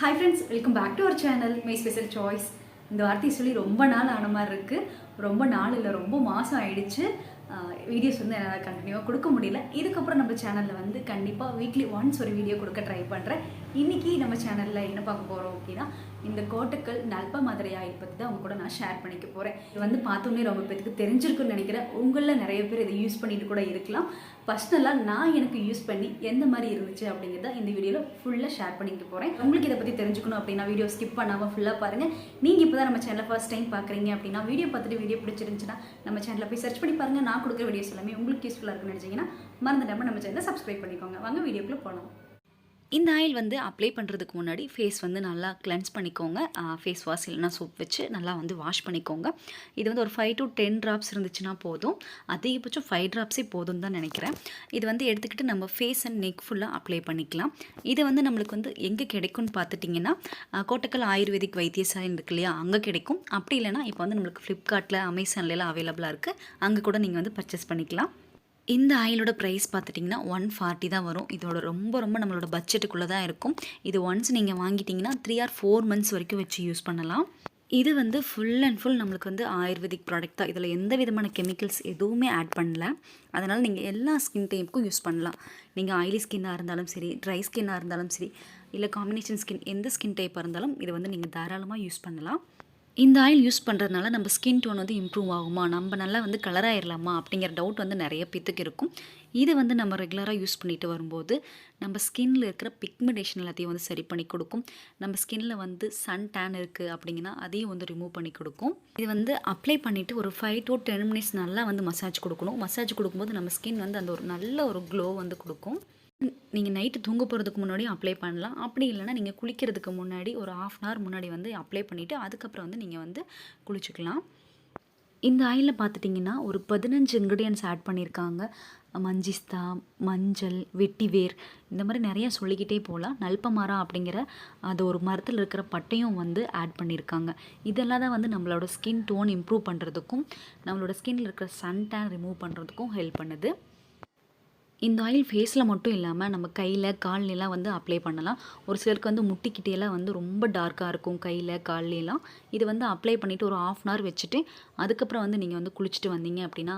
Hi friends welcome back to our channel my special choice இந்த வார்த்தையை சொல்லி ரொம்ப நாள் ஆன மாதிரி இருக்குது ரொம்ப நாள் இல்லை ரொம்ப மாதம் ஆயிடுச்சு. வீடியோஸ் வந்து என்னால் கண்டினியூவாக கொடுக்க முடியல. இதுக்கப்புறம் நம்ம சேனலில் வந்து கண்டிப்பாக வீக்லி ஒன்ஸ் ஒரு வீடியோ கொடுக்க ட்ரை பண்ணுறேன் இன்றைக்கி நம்ம சேனலில் என்ன பார்க்க போகிறோம் அப்படின்னா இந்த கோட்டுக்கள் நல்ப மதுரை ஆயில் பற்றி தான் அவங்க கூட நான் ஷேர் பண்ணிக்க போகிறேன் இது வந்து பார்த்தோன்னே ரொம்ப பேருக்கு தெரிஞ்சிருக்குன்னு நினைக்கிறேன். உங்களில் நிறைய பேர் இதை யூஸ் பண்ணிட்டு கூட இருக்கலாம். பர்சனலாக நான் எனக்கு யூஸ் பண்ணி எந்த மாதிரி இருந்துச்சு அப்படிங்கிறத இந்த வீடியோவில் ஃபுல்லாக ஷேர் பண்ணிக்க போகிறேன் உங்களுக்கு இதை பற்றி தெரிஞ்சுக்கணும் அப்படின்னா வீடியோ ஸ்கிப் பண்ணாமல் ஃபுல்லாக பாருங்கள் நீங்கள் இப்போ தான் நம்ம சேனலை ஃபர்ஸ்ட் டைம் பார்க்குறீங்க அப்படின்னா வீடியோ பார்த்துட்டு வீடியோ பிடிச்சிருந்துச்சுன்னா நம்ம சேனலில் போய் சர்ச் பண்ணி பாருங்கள் நான் கொடுக்குற வீடியோஸ் எல்லாமே உங்களுக்கு யூஸ்ஃபுல்லாக இருக்குன்னு நினச்சிங்கன்னா மறந்துடாமல் நம்ம சேனலை சப்ஸ்கிரைப் பண்ணிக்கோங்க. வாங்க வீடியோக்குள்ளே போகலாம் இந்த ஆயில் வந்து அப்ளை பண்ணுறதுக்கு முன்னாடி ஃபேஸ் வந்து நல்லா கிளென்ஸ் பண்ணிக்கோங்க. ஃபேஸ் வாஷ் இல்லைனா சோப் வச்சு நல்லா வந்து வாஷ் பண்ணிக்கோங்க. இது வந்து ஒரு ஃபைவ் டு டென் ட்ராப்ஸ் இருந்துச்சுன்னா போதும். அதிகபட்சம் ஃபைவ் ட்ராப்ஸே போதும் தான் நினைக்கிறேன். இது வந்து எடுத்துக்கிட்டு நம்ம ஃபேஸ் அண்ட் நெக் ஃபுல்லாக அப்ளை பண்ணிக்கலாம். இது வந்து நம்மளுக்கு வந்து எங்கே கிடைக்கும்னு பார்த்துட்டிங்கன்னா கோட்டக்கல் ஆயுர்வேதிக் வைத்தியசாலை இருக்கு இல்லையா அங்கே கிடைக்கும். அப்படி இல்லைனா இப்போ வந்து நம்மளுக்கு ஃப்ளிப்கார்ட்டில் அமேசான்லாம் அவைலபிளாக இருக்குது அங்கே கூட நீங்கள் வந்து பர்ச்சேஸ் பண்ணிக்கலாம். இந்த ஆயிலோட ப்ரைஸ் பார்த்துட்டிங்கன்னா ஒன் ஃபார்ட்டி தான் வரும். இதோட ரொம்ப ரொம்ப நம்மளோட பட்ஜெட்டுக்குள்ளே தான் இருக்கும். இது ஒன்ஸ் நீங்கள் வாங்கிட்டிங்கன்னா த்ரீ ஆர் ஃபோர் மந்த்ஸ் வரைக்கும் வச்சு யூஸ் பண்ணலாம். இது வந்து ஃபுல் அண்ட் ஃபுல் நம்மளுக்கு வந்து ஆயுர்வேதிக் ப்ராடக்ட் தான். இதில் எந்த விதமான கெமிக்கல்ஸ் எதுவுமே ஆட் பண்ணல. அதனால் நீங்கள் எல்லா ஸ்கின் டைப்புக்கும் யூஸ் பண்ணலாம். நீங்கள் ஆயிலி ஸ்கின்னாக இருந்தாலும் சரி ட்ரை ஸ்கின்னாக இருந்தாலும் சரி இல்லை காம்பினேஷன் ஸ்கின் எந்த ஸ்கின் டைப்பாக இருந்தாலும் இதை வந்து நீங்கள் தாராளமாக யூஸ் பண்ணலாம். இந்த ஆயில் யூஸ் பண்ணுறதுனால நம்ம ஸ்கின் டோன் வந்து இம்ப்ரூவ் ஆகுமா? நம்ம நல்லா வந்து கலராயிடலாமா அப்படிங்கிற டவுட் வந்து நிறைய பேத்துக்கு இருக்கும். இதை வந்து நம்ம ரெகுலராக யூஸ் பண்ணிட்டு வரும்போது நம்ம ஸ்கின்னில் இருக்கிற பிக்மெண்டேஷன் எல்லாத்தையும் வந்து சரி பண்ணி கொடுக்கும். நம்ம ஸ்கின்னில் வந்து சன் டேன் இருக்குது அப்படிங்கன்னா அதையும் வந்து ரிமூவ் பண்ணி கொடுக்கும். இது வந்து அப்ளை பண்ணிவிட்டு ஒரு ஃபைவ் டு டென் மினிட்ஸ் நல்லா வந்து மசாஜ் கொடுக்கணும். மசாஜ் கொடுக்கும்போது நம்ம ஸ்கின் வந்து அந்த ஒரு நல்ல ஒரு க்ளோ வந்து கொடுக்கும். நீங்கள் நைட்டு தூங்க போகிறதுக்கு முன்னாடி அப்ளை பண்ணலாம். அப்படி இல்லைன்னா நீங்கள் குளிக்கிறதுக்கு முன்னாடி ஒரு ஆஃப் அன் ஹவர் முன்னாடி வந்து அப்ளை பண்ணிவிட்டு அதுக்கப்புறம் வந்து நீங்கள் வந்து குளிச்சுக்கலாம். இந்த ஆயிலில் பார்த்துட்டிங்கன்னா ஒரு பதினஞ்சு இன்க்ரீடியன்ஸ் ஆட் பண்ணியிருக்காங்க மஞ்சிஸ்தா மஞ்சள் வெட்டிவேர் இந்த மாதிரி நிறையா சொல்லிக்கிட்டே போகலாம். நல்பமரம் அப்படிங்கிற அது ஒரு மரத்தில் இருக்கிற பட்டையும் வந்து ஆட் பண்ணியிருக்காங்க இதெல்லாம் தான் வந்து நம்மளோட ஸ்கின் டோன் இம்ப்ரூவ் பண்ணுறதுக்கும் நம்மளோட ஸ்கின்ல இருக்கிற சன் டேன் ரிமூவ் பண்ணுறதுக்கும் ஹெல்ப் பண்ணுது. இந்த ஆயில் ஃபேஸில் மட்டும் இல்லாமல் நம்ம கையில் கால்லாம் வந்து அப்ளை பண்ணலாம். ஒரு சிலருக்கு வந்து முட்டிக்கிட்டேலாம் வந்து ரொம்ப டார்க்காக இருக்கும் கையில் கால்லாம் இது வந்து அப்ளை பண்ணிவிட்டு ஒரு ஆஃப் அன் ஹவர் வச்சுட்டு அதுக்கப்புறம் வந்து நீங்கள் வந்து குளிச்சுட்டு வந்தீங்க அப்படின்னா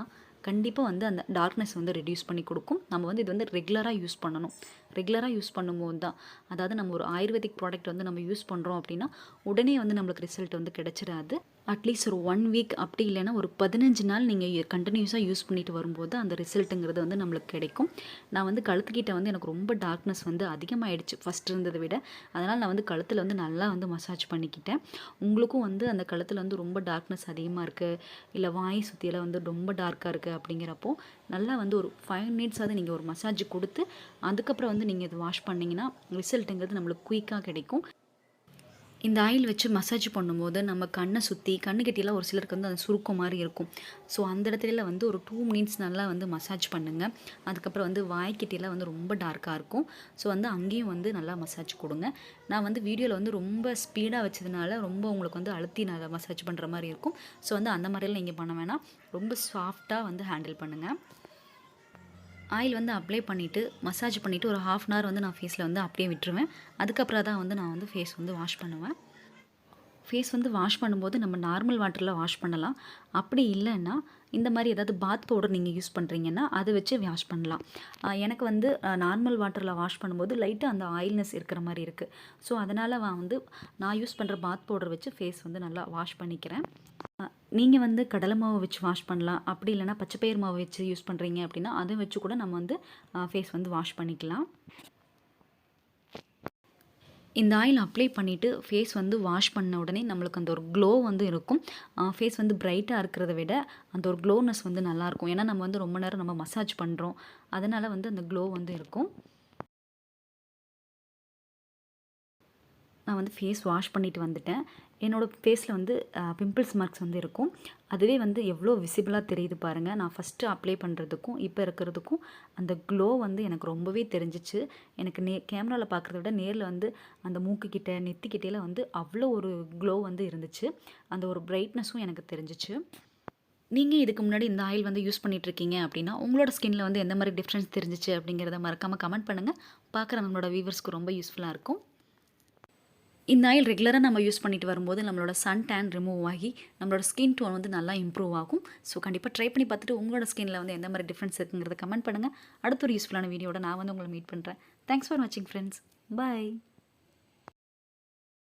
கண்டிப்பாக வந்து அந்த டார்க்னஸ் வந்து ரெடியூஸ் பண்ணி கொடுக்கும். நம்ம வந்து இது வந்து ரெகுலராக யூஸ் பண்ணணும். ரெகுலராக யூஸ் பண்ணும்போது தான். அதாவது நம்ம ஒரு ஆயுர்வேதிக் ப்ராடக்ட் வந்து நம்ம யூஸ் பண்ணுறோம் அப்படின்னா உடனே வந்து நம்மளுக்கு ரிசல்ட் வந்து கிடச்சிடாது அட்லீஸ்ட் ஒரு ஒன் வீக் அப்படி இல்லைன்னா ஒரு பதினஞ்சு நாள் நீங்கள் கண்டினியூஸாக யூஸ் பண்ணிட்டு வரும்போது அந்த ரிசல்ட்டுங்கிறது வந்து நம்மளுக்கு கிடைக்கும். நான் வந்து கழுத்துக்கிட்ட வந்து எனக்கு ரொம்ப டார்க்னஸ் வந்து அதிகமாகிடுச்சு ஃபஸ்ட் இருந்ததை விட. அதனால் நான் வந்து கழுத்தில் வந்து நல்லா வந்து மசாஜ் பண்ணிக்கிட்டேன். உங்களுக்கும் வந்து அந்த கழுத்தில் வந்து ரொம்ப டார்க்னஸ் அதிகமாக இருக்குது இல்லை வாய் சுற்றியெல்லாம் வந்து ரொம்ப டார்க்காக இருக்குது அப்படிங்கிறப்போ நல்லா வந்து ஒரு ஃபைவ் மினிட்ஸாவது நீங்கள் ஒரு மசாஜ் கொடுத்து அதுக்கப்புறம் வந்து நீங்கள் இது வாஷ் பண்ணிங்கன்னா ரிசல்ட்டுங்கிறது நம்மளுக்கு குயிக்காக கிடைக்கும். இந்த ஆயில் வச்சு மசாஜ் பண்ணும்போது நம்ம கண்ணை சுற்றி கண்ணுக்கிட்டலாம் ஒரு சிலருக்கு வந்து அந்த சுருக்கம் மாதிரி இருக்கும். ஸோ அந்த இடத்துல வந்து ஒரு டூ மினிட்ஸ் நல்லா வந்து மசாஜ் பண்ணுங்கள் அதுக்கப்புறம் வந்து வாய்க்கிட்டலாம் வந்து ரொம்ப டார்க்காக இருக்கும். ஸோ வந்து அங்கேயும் வந்து நல்லா மசாஜ் கொடுங்க. நான் வந்து வீடியோவில் வந்து ரொம்ப ஸ்பீடாக வச்சதுனால ரொம்ப உங்களுக்கு வந்து அழுத்தி நான் மசாஜ் பண்ணுற மாதிரி இருக்கும். ஸோ வந்து அந்த மாதிரிலாம் நீங்கள் பண்ண வேணாம். ரொம்ப சாஃப்டாக வந்து ஹேண்டில் பண்ணுங்கள் ஆயில் வந்து அப்ளை பண்ணிவிட்டு மசாஜ் பண்ணிவிட்டு ஒரு ஹாஃப் அன் ஹவர் வந்து நான் ஃபேஸில் வந்து அப்படியே விட்டுருவேன். அதுக்கப்புறம் தான் வந்து நான் வந்து ஃபேஸ் வந்து வாஷ் பண்ணுவேன். ஃபேஸ் வந்து வாஷ் பண்ணும்போது நம்ம நார்மல் வாட்டரில் வாஷ் பண்ணலாம். அப்படி இல்லைன்னா இந்த மாதிரி ஏதாவது பாத் பவுடர் நீங்கள் யூஸ் பண்ணுறீங்கன்னா அதை வச்சு வாஷ் பண்ணலாம். எனக்கு வந்து நார்மல் வாட்டரில் வாஷ் பண்ணும்போது லைட்டாக அந்த ஆயில்னஸ் இருக்கிற மாதிரி இருக்குது ஸோ அதனால் நான் வந்து நான் யூஸ் பண்ணுற பாத் பவுடர் வச்சு ஃபேஸ் வந்து நல்லா வாஷ் பண்ணிக்கிறேன். நீங்கள் வந்து கடலை மாவு வச்சு வாஷ் பண்ணலாம். அப்படி இல்லைனா பச்சைப்பயிர் மாவு வச்சு யூஸ் பண்ணுறீங்க அப்படின்னா அதை வச்சு கூட நம்ம வந்து ஃபேஸ் வந்து வாஷ் பண்ணிக்கலாம். இந்த ஆயில் அப்ளை பண்ணிவிட்டு ஃபேஸ் வந்து வாஷ் பண்ண உடனே நம்மளுக்கு அந்த ஒரு க்ளோ வந்து இருக்கும். ஃபேஸ் வந்து பிரைட்டாக இருக்கிறத விட அந்த ஒரு க்ளோனஸ் வந்து நல்லாயிருக்கும் ஏன்னா நம்ம வந்து ரொம்ப நேரம் நம்ம மசாஜ் பண்ணுறோம் அதனால் வந்து அந்த க்ளோ வந்து இருக்கும். நான் வந்து ஃபேஸ் வாஷ் பண்ணிட்டு வந்துட்டேன். என்னோடய ஃபேஸில் வந்து பிம்பிள்ஸ் மார்க்ஸ் வந்து இருக்கும். அதுவே வந்து எவ்வளோ விசிபிளாக தெரியுது பாருங்கள் நான் ஃபஸ்ட்டு அப்ளை பண்ணுறதுக்கும் இப்போ இருக்கிறதுக்கும் அந்த க்ளோ வந்து எனக்கு ரொம்பவே தெரிஞ்சிச்சு. எனக்கு நே கேமராவில் பார்க்குறத விட நேரில் வந்து அந்த மூக்குக்கிட்ட நெத்திக்கிட்டேல வந்து அவ்வளோ ஒரு க்ளோ வந்து இருந்துச்சு. அந்த ஒரு பிரைட்னஸும் எனக்கு தெரிஞ்சிச்சு. நீங்கள் இதுக்கு முன்னாடி இந்த ஆயில் வந்து யூஸ் பண்ணிகிட்ருக்கீங்க இருக்கீங்க அப்படின்னா உங்களோட ஸ்கின்னில் வந்து எந்த மாதிரி டிஃப்ரென்ஸ் தெரிஞ்சிச்சு அப்படிங்கிறத மறக்காமல் கமெண்ட் பண்ணுங்கள் பார்க்குற நம்மளோட வியூவர்ஸ்க்கு ரொம்ப யூஸ்ஃபுல்லாக இருக்கும். இந்த ஆயில் ரெகுலராக நம்ம யூஸ் பண்ணிட்டு வரும்போது நம்மளோட சன் டேன் ரிமூவ் ஆகி நம்மளோட ஸ்கின் டோன் வந்து நல்லா இம்ப்ரூவ் ஆகும். ஸோ கண்டிப்பாக ட்ரை பண்ணி பார்த்துட்டு உங்களோட ஸ்கின்ல வந்து எந்த மாதிரி டிஃப்ரென்ஸ் இருக்குங்கிறத கமெண்ட் பண்ணுங்கள் அடுத்த ஒரு யூஸ்ஃபுல்லான வீடியோட நான் வந்து உங்களை மீட் பண்ணுறேன் தேங்க்ஸ் ஃபார் வாட்சிங் ஃப்ரெண்ட்ஸ் பை